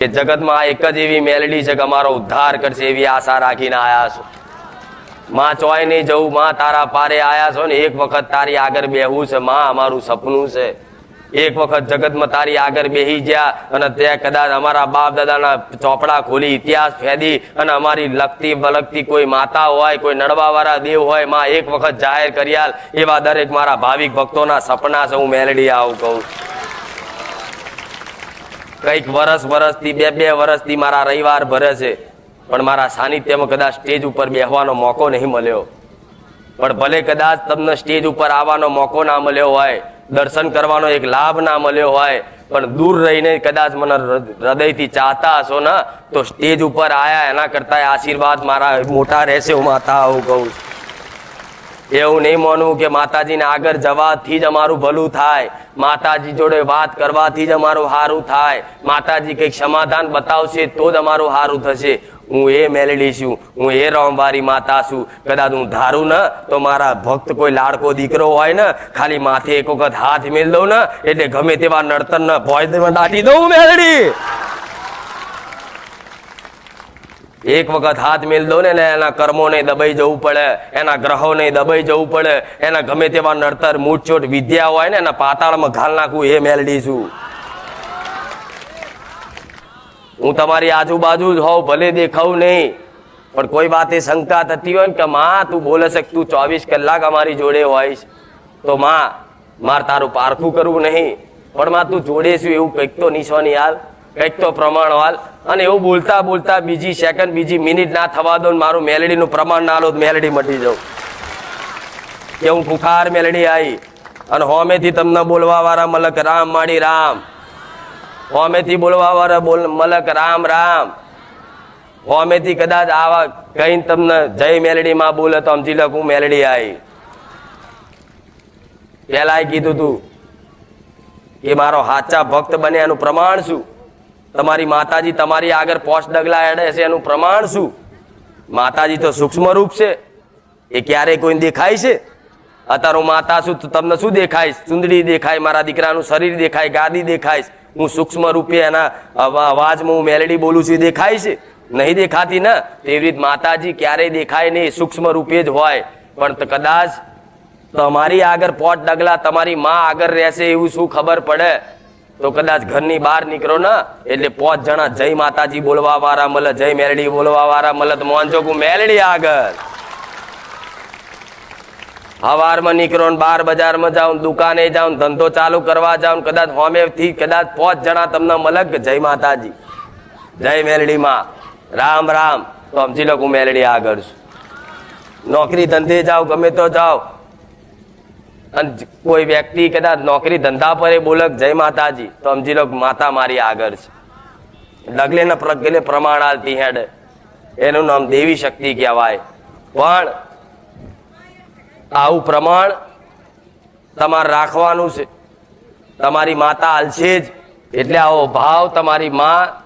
કે જગતમાં એક જ એવી મેલડી છે કે અમારો ઉદ્ધાર કરશે એવી આશા રાખીને આયા છો માં ચોય નહીં જવું, માં તારા પારે આયા છો ને, એક વખત તારી આગળ બેહવું છે, માં અમારું સપનું છે એક વખત જગતમાં તારી આગળ બેહી ગયા અને તે કદાચ અમારા બાપ દાદાના ચોપડા ખોલી ઇતિહાસ ફેદી અને અમારી લગતી બલગતી કોઈ માતા હોય, કોઈ નડવાવાળા દેવ હોય, માં એક વખત જાહેર કર્યા એવા દરેક મારા ભાવિક ભક્તોના સપના છે, હું મેલડી આવું કહું. કંઈક વરસ વરસથી બે બે વરસથી મારા રવિવાર ભરે છે. પણ મારા સાનિધ્યમાં કદાચ સ્ટેજ ઉપર બેસવાનો મોકો નહીં મળ્યો. પણ ભલે કદાચ તમને સ્ટેજ ઉપર આવવાનો મોકો ના મળ્યો હોય, દર્શન કરવાનો એક લાભ ના મળ્યો હોય, પણ દૂર રહીને કદાચ મને હૃદયથી ચાહતા હશો ને, તો સ્ટેજ ઉપર આયા એના કરતા આશીર્વાદ મારા મોટા રહેશે, હું માતા આવું કહું છું. એવું નહીં માનવું કે માતાજીને આગળ જવાથી જ અમારું ભલું થાય. માતાજી જોડે વાત કરવાથી જ અમારું સારું થાય. માતાજી કંઈક સમાધાન બતાવશે તો જ અમારું સારું થશે. હું એ મેલેડી છું, હું એ રોમવારી માતા છું. કદાચ હું ધારું ને, તો મારા ભક્ત કોઈ લાડકો દીકરો હોય ને, ખાલી માથે એક વખત હાથ મેળ દઉં ને, એટલે ગમે તેવા નડતર ને ભોજ દાટી દઉં મેલડી. એક વખત હાથ મેલ દો ને એના કર્મોને દબાઈ જવું પડે, એના ગ્રહોને દબાઈ જવું પડે, એના ગમે તેવા નડતર મૂઠચોટ વિદ્યા હોય ને એના પાતાળમાં ઘાલ નાખવું એ મેલડી છું. હું તમારી આજુબાજુ જ હોઉં, ભલે દેખાવું નહીં, પણ કોઈ વાતે શંકા થતી હોય ને કે માં, તું બોલે છે તું ચોવીસ કલાક અમારી જોડે હોઈશ. તો માં, મારે તારું પારખું કરવું નહીં, પણ માં, તું જોડે છું એવું કંઈક તો નિશાની હાલ. કંઈક તો પ્રમાણ વાલ અને એવું બોલતા બોલતા બીજી સેકન્ડ બીજી મિનિટ ના થવા દો મારું મેલડીનું પ્રમાણ ના લો મેલેડી મટી જાઉં. કે હું ફુખાર મેલડી આવી અને હોમેથી તમને બોલવા વાળા મલક રામ માડી રામ. હોમેથી બોલવા વાળા બોલ મલક રામ રામ. હોમેથી કદાચ આવા કહીને તમને જય મેલડી માં બોલે તો સમજી લખું મેલડી આવી પેલા કીધું તું કે મારો સાચા ભક્ત બને એનું પ્રમાણ શું? તમારી માતાજી તમારી આગળ પોસ્ટ ડગલા એડે છે એનું પ્રમાણ શું? માતાજી તો સૂક્ષ્મ રૂપ છે. એ ક્યારેય કોઈને દેખાય છે? અત્યારે હું માતા છું તમને શું દેખાય? ચુંદડી દેખાય, મારા દીકરાનું શરીર દેખાય, ગાદી દેખાય. હું સૂક્ષ્મ રૂપે એના અવા- અવાજમાં હું મેલેડી બોલું છું, એ દેખાય છે? નહીં દેખાતી ને? તેવી રીત માતાજી ક્યારેય દેખાય નહીં સૂક્ષ્મ રૂપે જ હોય. પણ કદાચ તમારી આગળ પોટ ડગલા તમારી માં આગળ રહેશે એવું શું ખબર પડે? તો કદાચ ઘરની બહાર નીકળો ને, એટલે પોચ જણા જય માતાજી બોલવા વાળા મળે જય મેલડી બોલવા વાળા મળે તો મોનજો કે મેલડી આગળ. હવારમાં નીકળો ને બાર બજારમાં જાઓ દુકાને જાઓ ધંધો ચાલુ કરવા જાઓ કદાચ હોમેથી કદાચ પોચ જણા તમને મળે કે જય માતાજી. જય મેલડી માં રામ રામ. તો સમજી લો મેલડી આગળ છું. નોકરી ધંધે જાઓ, ગમે તો જાઓ. અને કોઈ વ્યક્તિ કદાચ નોકરી ધંધા પર એ બોલક, જય માતાજી. તો સમજી લો માતા મારી આગળ છે. ડગલે ને પ્રગલે પ્રમાણ આલતી હેડ. એનું નામ દેવી શક્તિ કહેવાય. પણ આવું પ્રમાણ તમારે રાખવાનું છે. તમારી માતા હાલશે જ. એટલે આવો ભાવ તમારી માં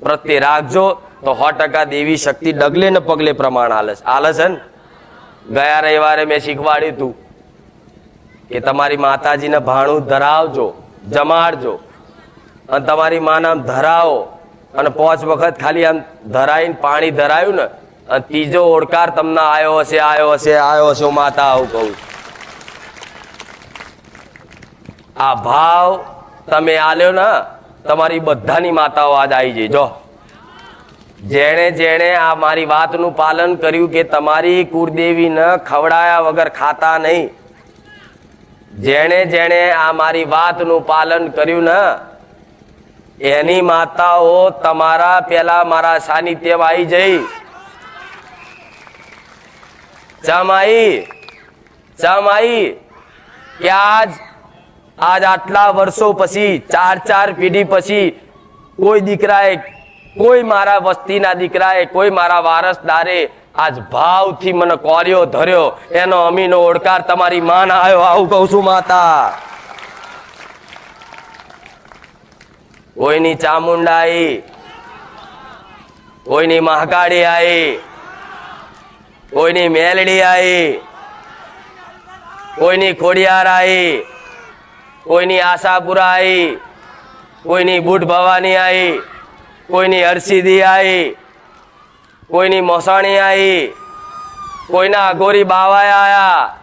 પ્રત્યે રાખજો તો સો ટકા દેવી શક્તિ ડગલે ને પગલે પ્રમાણ આલે છે. ને? ગયા રવિવારે મેં શીખવાડ્યું હતું કે તમારી માતાજીને ભાણું ધરાવજો, જમાડજો. અને તમારી માને ધરાવો. અને પાંચ વખત ખાલી આમ ધરાઈને પાણી ધરાયું ને, અને ત્રીજો ઓડકાર તમને આવ્યો હશે આવ્યો હશે આવ્યો હશે માતા આવું કહું આ ભાવ તમે આલ્યો ને, તમારી બધાની માતાઓ આજ આવી જઈ જો, જેણે જેણે આ મારી વાતનું પાલન કર્યું કે તમારી કુળદેવીને ખવડાયા વગર ખાતા નહીં જેણે જેણે આ મારી વાતનું પાલન કર્યું ને, એની માતાઓ તમારા પેલા મારા સાનિધ્યમાં આવી જઈ. ચમાઈ ચમાઈ કે આજ આજ આટલા વર્ષો પછી, ચાર ચાર પેઢી પછી, કોઈ દીકરાએ, કોઈ મારા વસ્તીના દીકરાએ, કોઈ મારા વારસદારે આજ ભાવથી મને કોર્યો ધર્યો, એનો અમીનો ઓડકાર તમારી માન આવ્યો આવું કહું છું માતા. કોઈની ચામુંડાઈ કોઈની મહાકાળી આઈ કોઈની મેલડી આઈ કોઈની ખોડિયાર આઈ કોઈની આશાપુરા આઈ કોઈની બુટ ભવાની આઈ કોઈની હરસિદી આવી કોઈની મોસાણી આવી કોઈના અઘોરી બાવાય આયા.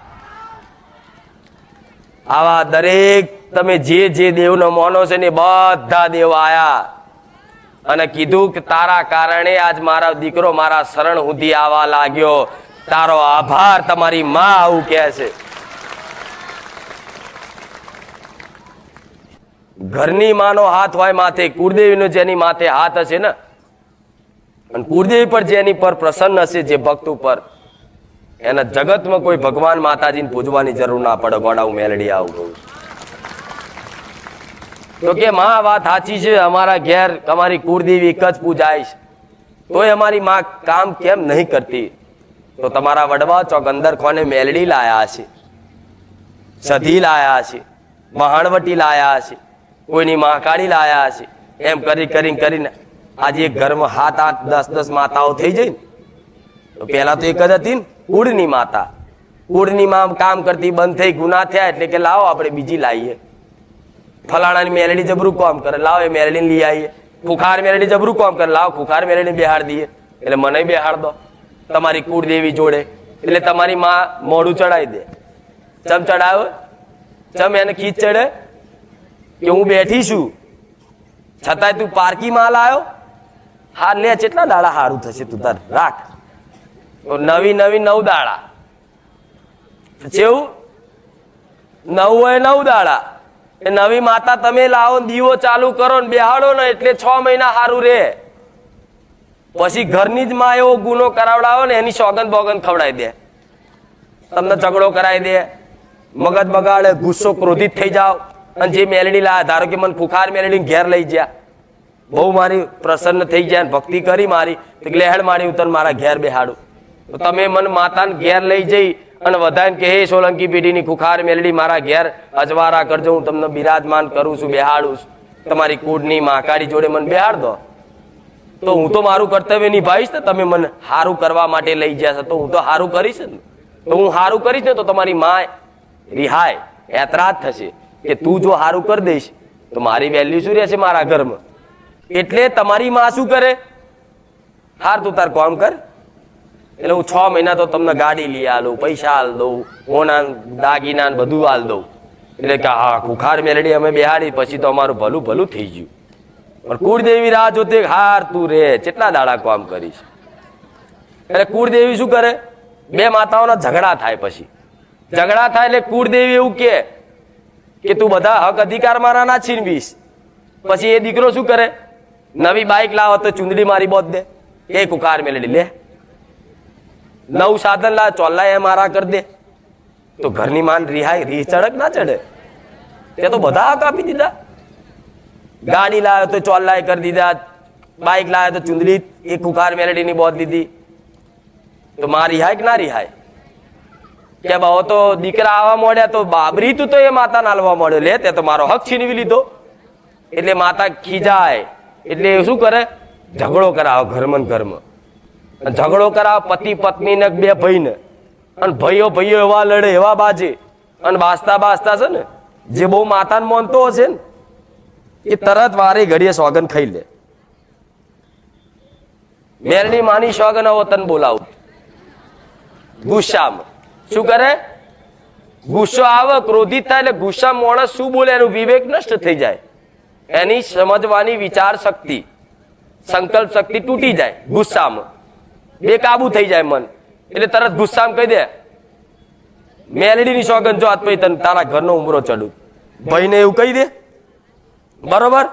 આવા દરેક તમે જે જે દેવનો માનો છે ને બધા દેવ આયા. અને કીધું કે તારા કારણે આજ મારા દીકરો મારા શરણ સુધી આવવા લાગ્યો. તારો આભાર તમારી માં આવું કહે છે. ઘરની માનો હાથ હોય માથે, કુળદેવીનો જેની માથે હાથ હશે ને અને કુળદેવી પર જેની પર પ્રસન્ન હશે, જે ભક્ત ઉપર, એના જગતમાં કોઈ ભગવાન માતાજીને પૂજવાની જરૂર ના પડે, ગોડા હું મેલડી આવું કહું. તો કે માં વાત સાચી છે, અમારા ઘેર અમારી કુળદેવી એક જ પૂજાય છે. તોય અમારી માં કામ કેમ નહીં કરતી? તો તમારા વડવા ચોક કોને મેલડી લાયા છે. સધી લાયા છે. મહાણવટી લાયા છે. કોઈની મહાકાળી લાયા છે. એમ કરી કરી કરીને આજે ઘરમાં હાથ આઠ, દસ દસ માતાઓ થઈ ને તો પહેલા તો એક જ હતી ને કુળની માતા. કુળની માં કામ કરતી બંધ થઈ, ગુના થયા એટલે કે લાવો આપણે બીજી લાવીએ ફલાણાની મેલડી જબરું કામ કરે, લાવો એ મેલડી લઈ આવીએ ખુખાર મેલડી જબરું કામ કરે, લાવો ખુખાર મેલડી બેહાડ દઈએ. એટલે મને બેહાડ દો. તમારી કુળદેવી જોડે. એટલે તમારી માં મોઢું ચડાવી દે. ચમ ચડાવે? ચમ એને ખીચ ચડે? કે હું બેઠી છું. છતાંય તું પારકી માલ આવ્યો હા લે કેટલા દાડા સારું થશે તું તાર રાખ. નવી નવી નવ દાડા. જેવું નવ હોય નવ દાડા. એ નવી માતા તમે લાવો દીવો ચાલુ કરો ને બેહાડો ને એટલે છ મહિના સારું રે. પછી ઘરની જ માં એવો ગુનો કરાવડાવો ને એની સોગંદ બોગંદ ખવડાવી દે. તમને ઝઘડો કરાવી દે. મગજ બગાડે, ગુસ્સો ક્રોધિત થઈ જાઓ. અને જે મેલડી લાયા ધારો કે મને ફુખાર મેલડી ઘેર લઈ ગયા. બહુ મારી પ્રસન્ન થઈ જાય ભક્તિ કરી મારી કે મારી ઉતર મારા ઘેર બેહાડું. તો તમે મને માતાને ઘેર લઈ જઈ અને વધારે કે સોલંકી પેઢીની ખુખાર મેલડી, મારા ઘેર અજવારા કરજો, હું તમને બિરાજમાન કરું છું, બેહાડું છું. તમારી કુડની માકાડી જોડે મને બેહાડ દો તો હું તો મારું કર્તવ્ય નિભાવીશ ને, તમે મને સારું કરવા માટે લઈ છો, તો હું તો સારું કરીશ ને. તો હું સારું કરીશ ને, તો તમારી માં રિહાય, એતરાજ થશે કે તું જો સારું કરી દઈશ, તો મારી વેલ્યુ શું રહેશે મારા ઘરમાં? એટલે તમારી માં શું કરે? હાર તું તાર કામ કર. એટલે હું છ મહિના તો તમને ગાડી લઈ આલું, પૈસા આલ દઉં, ઓના દાગીના બધું આલ દઉં. એટલે કે હા કુખાર મેલડી અમે બેહાડી, પછી તો અમારું ભલું ભલું થઈ ગયું. પણ કુળદેવી રાહ જોતે હાર તું રે, કેટલા દાડા કામ કરીશ? એટલે કુળદેવી શું કરે? બે માતાઓના ઝઘડા થાય પછી. ઝઘડા થાય એટલે કુળદેવી એવું કે કે તું બધા હક અધિકાર મારા ના છીનવીશ. પછી એ દીકરો શું કરે? નવી બાઇક લાવો તો ચુંદડી મારી બોધ દે. એ કુકાર મેલડી લે. નવું સાધન લા ચોલ્લા એ મારા કરી દે. તો ઘરની માન રિહાય રી ચડક ના ચડે. તે તો બધા કાપી દીધા. ગાડી લાવ્યો તો ચોલ્લાએ કરી દીધા. બાઇક લાવ્યો તો ચુંદડી એ કુકાર મેલડીની બોધ દીધી. તો માં રિહાય કે ના રિહાય કે બાવો તો દીકરા આવવા મળ્યા તો બાબરી તું તો એ માતા નાલવા મળ્યો. લે, તે તો મારો હક છીનવી લીધો. એટલે માતા ખીજાય. એટલે શું કરે? ઝઘડો કરાવે ઘરમાં ઘરમાં. ઝઘડો કરાવે પતિ પત્ની ને બે ભાઈને. અને ભાઈઓ ભાઈઓ એવા લડે, એવા બાજે. અને બાસતા બાસતા છે ને, જે બહુ માતાને માનતો હશે ને, એ તરત વારે ઘડીએ સોગન ખાઈ લે. મેરડી માની સોગન આવો, તને બોલાવું. ગુસ્સામાં. શું કરે? ગુસ્સો આવે, ક્રોધિત થાય એટલે ગુસ્સા માણસ શું બોલે? એનું વિવેક નષ્ટ થઈ જાય. એની સમજવાની વિચાર શક્તિ, સંકલ્પ શક્તિ તૂટી જાય ગુસ્સામાં. બેકાબુ થઈ જાય મન. એટલે તરત ગુસ્સામાં કહી દે, મેલેડીની સોગન જો આજ તને તારા ઘરનો ઉમરો ચડું. ભાઈને એવું કહી દે, બરોબર?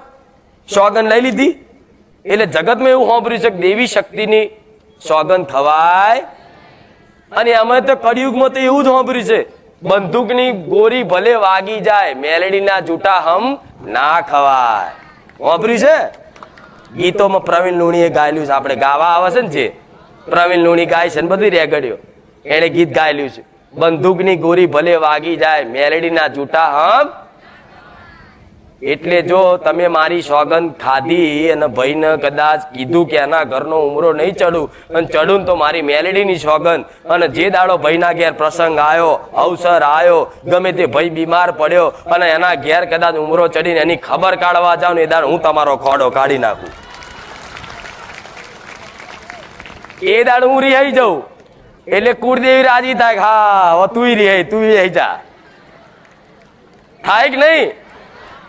સોગન લઈ લીધી. એટલે જગતમાં એવું સાંભળ્યું છે કે દેવી શક્તિની સોગન ખવાય અને અમે તો કળિયુગમાં તો એવું જ સાંભળ્યું છે, બંદૂકની ગોરી ભલે વાગી જાય, મેલડીના જૂટા હમ ના ખવાય. વાપર્યું છે? ગીતોમાં પ્રવીણ લુણીએ ગાયેલું છે. આપણે ગાવા આવે છે ને જે? પ્રવીણ લુણી ગાય છે ને બધી રેગડ્યો એણે ગીત ગાયેલું છે. બંદૂકની ગોરી ભલે વાગી જાય, મેલેડીના જૂટા હમ એટલે જો તમે મારી સોગંદ ખાધી અને ભાઈને કદાચ કીધું કે એના ઘરનો ઉમરો નહીં ચડું, અને ચડું તો મારી મેલેડીની સોગંદ, અને જે દાડો ભાઈના ઘેર પ્રસંગ આવ્યો, અવસર આવ્યો, ગમે તે ભાઈ બીમાર પડ્યો, અને એના ઘેર કદાચ ઉમરો ચડીને એની ખબર કાઢવા જાવ ને એ દાડ હું તમારો ખોડો કાઢી નાખું. એ દાડ હું રિહાઈ જાઉં. એટલે કુળદેવી રાજી થાય હા તું રિહાઈ તું રિહાઈ જા. થાય કે નહીં?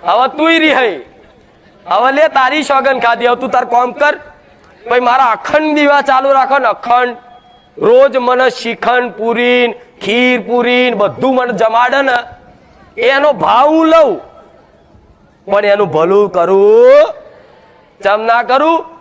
હવે તું રિહાઈ હવે લે, તારી સોગન ખાધી. હવે તું તાર કોમ કર. ભાઈ મારા અખંડ દીવા ચાલુ રાખો ને, અખંડ. રોજ મને શ્રીખંડ પૂરી ખીર પૂરી બધું મને જમાડે ને. એનો ભાવ હું લઉં. પણ એનું ભલું કરું. ચમ ના કરું?